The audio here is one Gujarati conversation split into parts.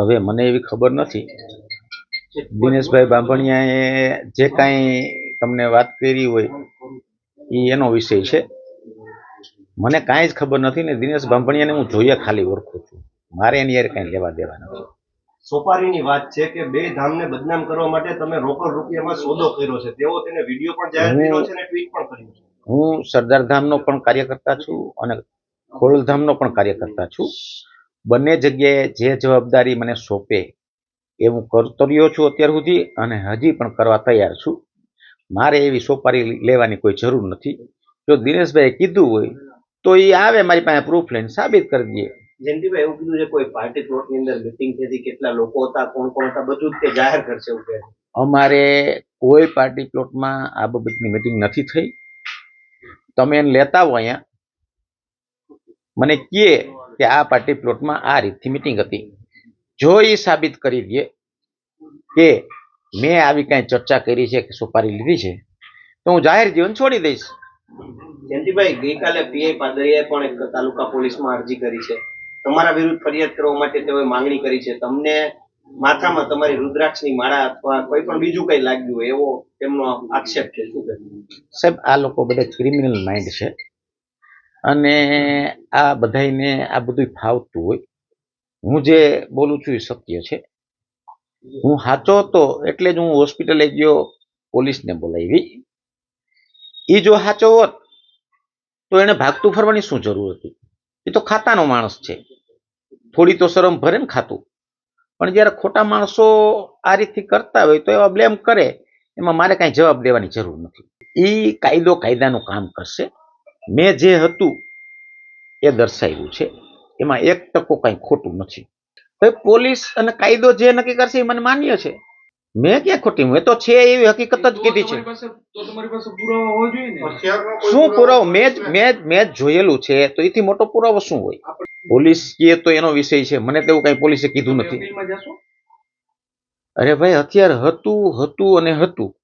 હવે મને એવી ખબર નથી. દિનેશભાઈ બાંભણિયાએ જે કાંઈ તમને વાત કરી હોય એ એનો વિષય છે. મને કાંઈ જ ખબર નથી ને દિનેશ બાંભણિયાને હું જોઈએ ખાલી ઓળખું છું. મારે એની યાર કાંઈ લેવા દેવા નથી. સોપારીની વાત છે કે બે ધામને બદનામ કરવા માટે તમે રોકડ રૂપિયામાં સોદો કર્યો છે. તેઓ તેને વીડિયો પણ જાહેર કર્યો છે અને ટ્વીટ પણ કર્યું છે. હું સરદાર ધામનો પણ કાર્યકર્તા છું અને ખોડલધામનો પણ કાર્યકર્તા છું. બંને જગ્યાએ જે જવાબદારી મને સોંપે એ હું કરતો રહ્યો છું અત્યાર સુધી અને હજી પણ કરવા તૈયાર છું. મારે એવી સોપારી લેવાની કોઈ જરૂર નથી. જો દિનેશભાઈએ કીધું હોય તો એ આવે મારી પાસે પ્રૂફ લઈને સાબિત કરી દઈએ. જયંતિભાઈ એવું કીધું છે કોઈ પાર્ટી પ્લોટની અંદર મિટિંગ થઈ કેટલા લોકો હતા કોણ કોણ હતા બધું જ તે જાહેર કરશે એવું અમારે કોઈ પાર્ટી પ્લોટમાં આ બાબતની મિટિંગ નથી થઈ. તમે એને લેતા હો અહીંયા. મને કહે કે આ પાર્ટી પ્લોટમાં આ રીતથી મિટિંગ હતી. જો એ સાબિત કરી દે કે મેં આવી કાંઈ ચર્ચા કરી છે કે સુપારી લીધી છે તો હું જાહેર જીવન છોડી દઈશ. જયંતિભાઈ ગઈકાલે પીઆઈ પાદરીએ પણ એક તાલુકા પોલીસમાં અરજી કરી છે. તમારા વિરુદ્ધ ફરિયાદ કરવા માટે તેઓએ માંગણી કરી છે. તમને માથામાં તમારી રુદ્રાક્ષની માળા અથવા કોઈ પણ બીજું કંઈ લાગ્યું હોય એવો તેમનો આક્ષેપ છે. શું સાહેબ આ લોકો બધા ક્રિમિનલ માઇન્ડ છે. અને આ બધાયને આ બધું ફાવતું હોય, હું જે બોલું છું એ સત્ય છે. હું સાચો હતો એટલે જ હું હોસ્પિટલે ગયો, પોલીસને બોલાવી. એ જો સાચો હોત, તો એને ભાગતું ફરવાની શું જરૂર હતી? એ તો ખાતાનો માણસ છે. થોડી તો શરમ ભરે ને ખાતું. પણ જ્યારે ખોટા માણસો આ રીતથી કરતા હોય, તો એવા બ્લેમ કરે, એમાં મારે કાંઈ જવાબ દેવાની જરૂર નથી. એ કાયદો કાયદાનું કામ કરશે. મેં જે હતું એ દર્શાવ્યું છે. એમાં એક ટકો કાંઈ ખોટું નથી. હવે પોલીસ અને કાયદો જે નક્કી કરશે એ મને માન્ય છે. મેં ક્યાં ખોટી? મેં તો છે એવી હકીકત જ કીધી છે. શું પુરાવો? મેં મેં મેં જોયેલું છે. તો એથી મોટો પુરાવો શું હોય? પોલીસ કહે તો એનો વિષય છે. મને તેવું કઈ પોલીસે કીધું નથી. અરે ભાઈ, અત્યારે હતું હતું અને હતું.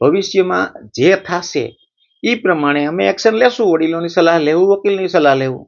ભવિષ્યમાં જે થશે એ પ્રમાણે અમે એક્શન લેશું વડીલોની સલાહ લેવું વકીલની સલાહ લેવું.